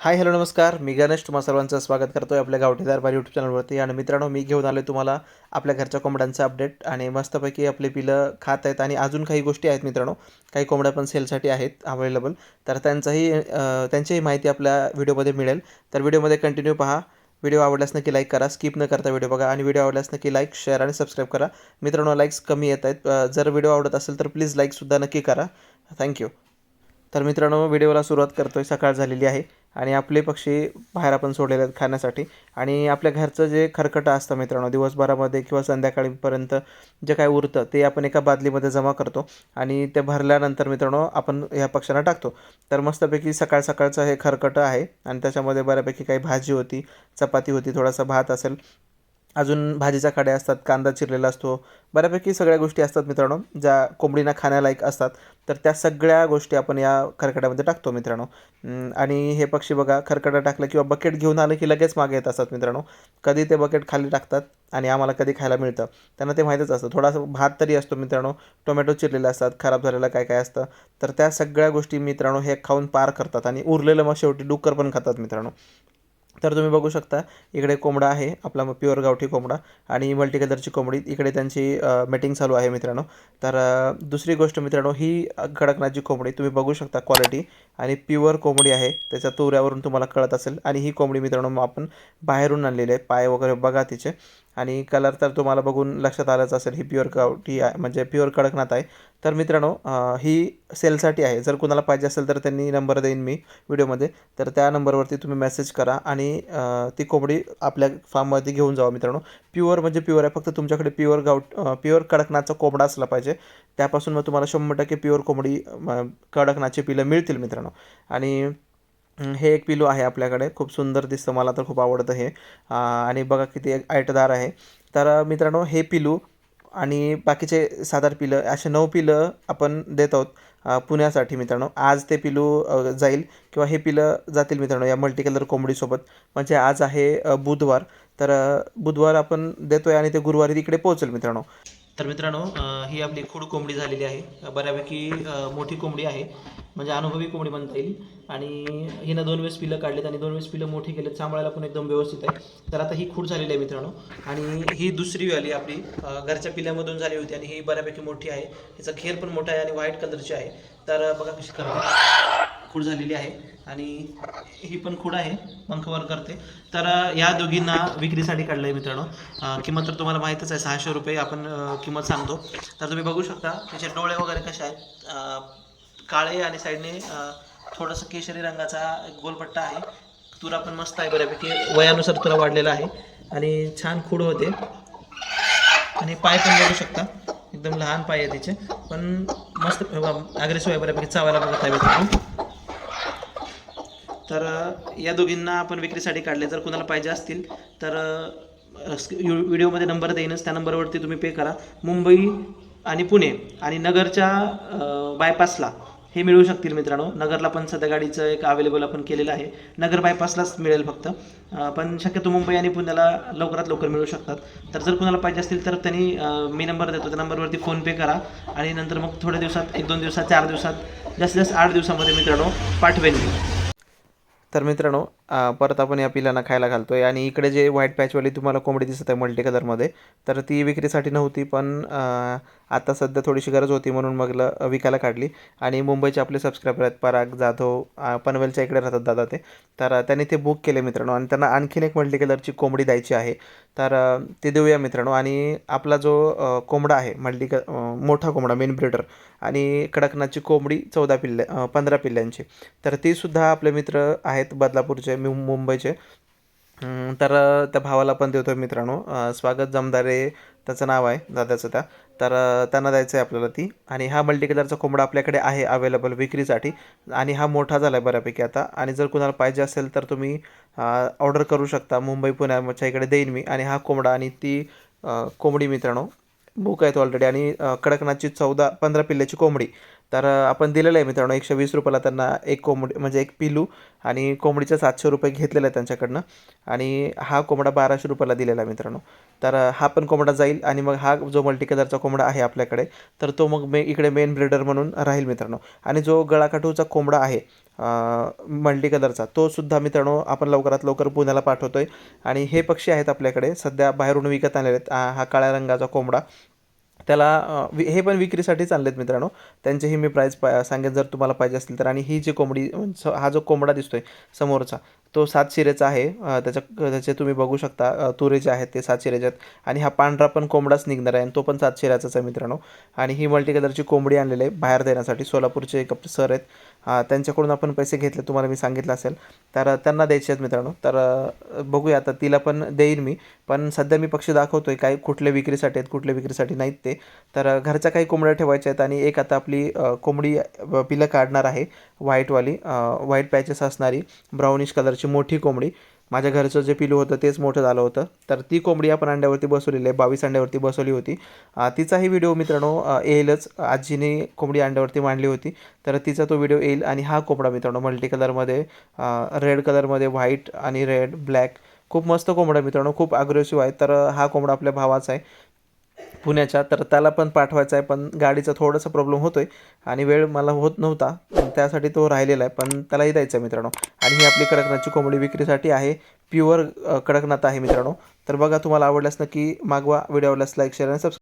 Hi hello नमस्कार. मी गणेश. तुम्हा सर्वांचं स्वागत करतो आहे आपल्या गावठीदार बारी यूट्यूब चॅनलवरती आणि मित्रांनो मी घेऊन आलो तुम्हाला आपल्या घरच्या कोंबड्यांचं अपडेट आणि मस्तपैकी आपले पिलं खात आहेत. आणि अजून काही गोष्टी आहेत मित्रांनो. काही कोंबड्या पण सेलसाठी आहेत अवेलेबल तर त्यांचाही त्यांचीही माहिती आपल्या व्हिडिओमध्ये मिळेल. तर व्हिडिओमध्ये कंटिन्यू पहा. व्हिडिओ आवडल्यास नक्की लाईक करा. स्किप न करता व्हिडिओ बघा. आणि व्हिडिओ आवडल्यास नक्की लाईक शेअर आणि सबस्क्राईब करा. मित्रांनो लाईक्स कमी येत आहेत. जर व्हिडिओ आवडत असेल तर प्लीज लाईकसुद्धा नक्की करा. थँक्यू तर मित्रांनो व्हिडिओला सुरुवात करतो आहे सकाळ झालेली आहे आणि आपले पक्षी बाहेर आपण सोडलेले आहेत खाण्यासाठी. आणि आपल्या घरचं जे खरकटं असतं मित्रांनो दिवसभरामध्ये किंवा संध्याकाळीपर्यंत जे काय उरतं ते आपण एका बादलीमध्ये जमा करतो आणि ते भरल्यानंतर मित्रांनो आपण ह्या पक्ष्यांना टाकतो. तर मस्तपैकी सकाळ सकाळचं हे खरकटं आहे आणि त्याच्यामध्ये बऱ्यापैकी काही भाजी होती चपाती होती थोडासा भात असेल अजून भाजीच्या काड्या असतात कांदा चिरलेला असतो बऱ्यापैकी सगळ्या गोष्टी असतात मित्रांनो ज्या कोंबडीना खाण्यालायक असतात. तर त्या सगळ्या गोष्टी आपण या खरकड्यामध्ये टाकतो मित्रांनो. आणि हे पक्षी बघा खरकडा टाकलं किंवा बकेट घेऊन आलं की लगेच मागे येत असतात मित्रांनो. कधी ते बकेट खाली टाकतात आणि आम्हाला कधी खायला मिळतं त्यांना ते माहीतच असतं. थोडासा भात तरी असतो मित्रांनो टोमॅटो चिरलेले असतात खराब झालेलं काय काय असतं. तर त्या सगळ्या गोष्टी मित्रांनो हे खाऊन पार करतात आणि उरलेलं मग शेवटी डुक्कर पण खातात मित्रांनो. तर तुम्ही बघू शकता इकडे कोंबडा आहे आपला प्युअर गावठी कोंबडा आणि मल्टी कलरची कोंबडी इकडे त्यांची मीटिंग चालू आहे मित्रांनो. तर दुसरी गोष्ट मित्रांनो ही कडकनाथची कोंबडी तुम्ही बघू शकता क्वालिटी आणि प्युअर कोंबडी आहे त्याच्या तुऱ्यावरून तुम्हाला कळत असेल. आणि ही कोंबडी मित्रांनो मग आपण बाहेरून आणलेली आहे पाय वगैरे बघा तिचे. आणि कलर तर तुम्हाला बघून लक्षात आलंच असेल ही प्युअर गावठी आहे म्हणजे प्युअर कडकनाथ आहे. तर मित्रांनो ही सेलसाठी आहे. जर कुणाला पाहिजे असेल तर त्यांनी नंबर देईन मी व्हिडिओमध्ये तर त्या नंबरवरती तुम्ही मेसेज करा आणि ती कोंबडी आपल्या फार्ममध्ये घेऊन जावा मित्रांनो. प्युअर म्हणजे प्युअर आहे. फक्त तुमच्याकडे प्युअर गाव प्युअर कडकनाथचा कोंबडा असला पाहिजे. त्यापासून मग तुम्हाला शंभर टक्के प्युअर कोंबडी कडकनाथची पिलं मिळतील मित्रांनो. आणि हे एक पिलू आहे आपल्याकडे. खूप सुंदर दिसतं मला तर खूप आवडतं हे. आणि बघा किती एक ऐटदार आहे. तर मित्रांनो हे पिलू आणि बाकीचे साधार पिलं असे नऊ पिलं आपण देत आहोत पुण्यासाठी मित्रांनो. आज ते पिलू जाईल किंवा हे पिलं जातील मित्रांनो या मल्टी कलर कोंबडीसोबत म्हणजे आज आहे बुधवार. तर बुधवार आपण देतो आहे आणि ते गुरुवारी तिकडे पोहोचेल मित्रांनो. तर मित्रांनो ही आपली खूड कोंबडी झालेली आहे. बऱ्यापैकी मोठी कोंबडी आहे. म्हणजे अनुभवी कोंबडी म्हणता येईल. आणि हिनं दोन वेळेस पिलं काढलेत आणि दोन वेळेस पिलं मोठी केलेत. सांभाळायला पण एकदम व्यवस्थित आहे. तर आता ही खूड झालेली आहे मित्रांनो. आणि ही दुसरी वाली आपली घरच्या पिल्यामधून झाली होती आणि ही बऱ्यापैकी मोठी आहे. हिचा खेर पण मोठा आहे आणि व्हाईट कलरची आहे. तर बघा कशी करा खूड झालेली आहे आणि ही पण खूड आहे पंखवर करते. तर या दोघींना विक्रीसाठी काढलं आहे मित्रांनो किंमत तर तुम्हाला माहीतच आहे सहाशे रुपये आपण किंमत सांगतो. तर तुम्ही बघू शकता त्याचे डोळे वगैरे कसे आहेत. काळे आणि साईडने थोडंसं केशरी रंगाचा गोलपट्टा आहे. तुरा पण मस्त आहे बऱ्यापैकी वयानुसार तुला वाढलेला आहे. आणि छान खूड होते. आणि पाय पण बघू शकता एकदम लहान पाय आहे तिचे. पण मस्त अग्रेसिव्ह आहे बऱ्यापैकी चावायला बघत आहे मित्रांनो. तर या दोघींना आपण विक्रीसाठी काढले. जर कुणाला पाहिजे असतील तर व्हिडिओमध्ये नंबर देईनच. त्या नंबरवरती तुम्ही पे करा. मुंबई आणि पुणे आणि नगरच्या बायपासला हे मिळू शकतील मित्रांनो. नगरला पण सध्या गाडीचं एक अवेलेबल आपण केलेलं आहे. नगर बायपासलाच मिळेल फक्त. पण शक्यतो मुंबई आणि पुण्याला लवकरात लवकर मिळू शकतात. तर जर कुणाला पाहिजे असतील तर त्यांनी मी नंबर देतो. त्या नंबरवरती फोनपे करा आणि नंतर मग थोड्या दिवसात एक दोन दिवसात चार दिवसात जास्तीत जास्त आठ दिवसामध्ये मित्रांनो पाठवेन मी. तर मित्रांनो अ, परत आपण या पिलांना खायला घालतो आहे आणि इकडे जे व्हाईट पॅचवाली तुम्हाला कोंबडी दिसत आहे मल्टी कलरमध्ये तर ती विक्रीसाठी नव्हती पण आता सध्या थोडीशी गरज होती म्हणून मग ल विकायला काढली. आणि मुंबईचे आपले सबस्क्रायबर आहेत पराग जाधव पनवेलच्या इकडे राहतात दादा ते. तर त्यांनी ते बुक केले मित्रांनो. आणि त्यांना आणखीन एक मल्टी कलरची कोंबडी द्यायची आहे. तर ते देऊया मित्रांनो. आणि आपला जो कोंबडा आहे मल्टी क मोठा कोंबडा मेन ब्रिडर आणि कडकनाथची कोंबडी चौदा पिल्ल्या पंधरा पिल्ल्यांची तर तीसुद्धा आपले मित्र आहेत बदलापूरचे. मुंबईचे. तर त्या भावाला पण देतो मित्रांनो. स्वागत जमदारे त्याचं नाव आहे दादाचं त्या. तर त्यांना द्यायचं आहे आपल्याला ती. आणि हा मल्टी कलरचा कोंबडा आपल्याकडे आहे अवेलेबल विक्रीसाठी. आणि हा मोठा झाला आहे बऱ्यापैकी आता. आणि जर कुणाला पाहिजे असेल तर तुम्ही ऑर्डर करू शकता. मुंबई पुण्याच्या इकडे देईन मी. आणि हा कोंबडा आणि ती कोंबडी मित्रांनो बुक आहेत ऑलरेडी आणि कडकनाथची चौदा पंधरा पिल्ल्याची कोंबडी. तर आपण दिलेलं आहे मित्रांनो एकशे वीस रुपयाला त्यांना एक कोंबडी म्हणजे एक पिलू आणि कोंबडीचे सातशे रुपये घेतलेलं आहे त्यांच्याकडनं. आणि हा कोंबडा बाराशे रुपयाला दिलेला आहे मित्रांनो. तर हा पण कोंबडा जाईल आणि मग हा जो मल्टीकलरचा कोंबडा आहे आपल्याकडे तर तो मग मे इकडे मेन ब्रिडर म्हणून राहील मित्रांनो. आणि जो गळाकाठूचा कोंबडा आहे मल्टी कलरचा तो सुद्धा मित्रांनो आपण लवकरात लवकर पुण्याला पाठवतो आहे आणि हे पक्षी आहेत आपल्याकडे सध्या बाहेरून विकत आणलेले आहेत हा काळ्या रंगाचा कोंबडा. त्याला वि हे पण विक्रीसाठीच आणलेत मित्रांनो. त्यांचेही मी प्राईस पा सांगेन जर तुम्हाला पाहिजे असतील तर. आणि ही जी कोंबडी स- हा जो कोंबडा दिसतोय समोरचा तो सात शिरेचा आहे. त्याच्या त्याचे तुम्ही बघू शकता तुरे जे आहेत ते सात शिरेचे आहेत. आणि हा पांढरा पण कोंबडाच निघणार आहे आणि तो पण सात शिऱ्याचाच आहे मित्रांनो. आणि ही मल्टी कलरची कोंबडी आणलेली आहे बाहेर देण्यासाठी. सोलापूरचे एक सर आहेत. त्यांच्याकडून आपण पैसे घेतले तुम्हाला मी सांगितलं असेल. तर त्यांना द्यायचे आहेत मित्रांनो. तर बघूया आता तिला पण देईन मी. पण सध्या मी पक्षी आहे काय कुठले विक्रीसाठी आहेत कुठल्या विक्रीसाठी नाहीत ते. तर घरच्या काही कोंबड्या ठेवायच्या आहेत आणि एक आता आपली कोंबडी पिलं काढणार आहे व्हाईटवाली व्हाईट पॅचेस असणारी ब्राउनिश कलरची मोठी कोंबडी. माझ्या घरचं जे पिलू होतं तेच मोठं झालं होतं. तर ती कोंबडी आपण अंड्यावरती बसवलेली आहे बावीस अंड्यावरती बसवली होती. तिचाही व्हिडिओ मित्रांनो येईलच. आजीने कोंबडी अंड्यावरती मांडली होती. तर तिचा तो व्हिडिओ येईल आणि हा कोंबडा मित्रांनो मल्टी कलरमध्ये रेड कलरमध्ये व्हाईट आणि रेड ब्लॅक खूप मस्त कोंबडा मित्रांनो खूप अग्रेसिव्ह आहे. तर हा कोंबडा आपल्या भावाचा आहे. पुण्याच्या तर त्याला पण पाठवायचा आहे पण गाडीचा थोडासा प्रॉब्लेम होतोय आणि वेळ मला होत नव्हता. पण त्यासाठी तो राहिलेला आहे पण त्यालाही द्यायचा आहे मित्रांनो. आणि ही आपली कडकनाथची कोंबडी विक्रीसाठी आहे प्युअर कडकनाथ आहे मित्रांनो. तर बघा तुम्हाला आवडल्यास नक्की मागवा व्हिडिओ आवडल्यास लाईक शेअर आणि सबस्क्राईब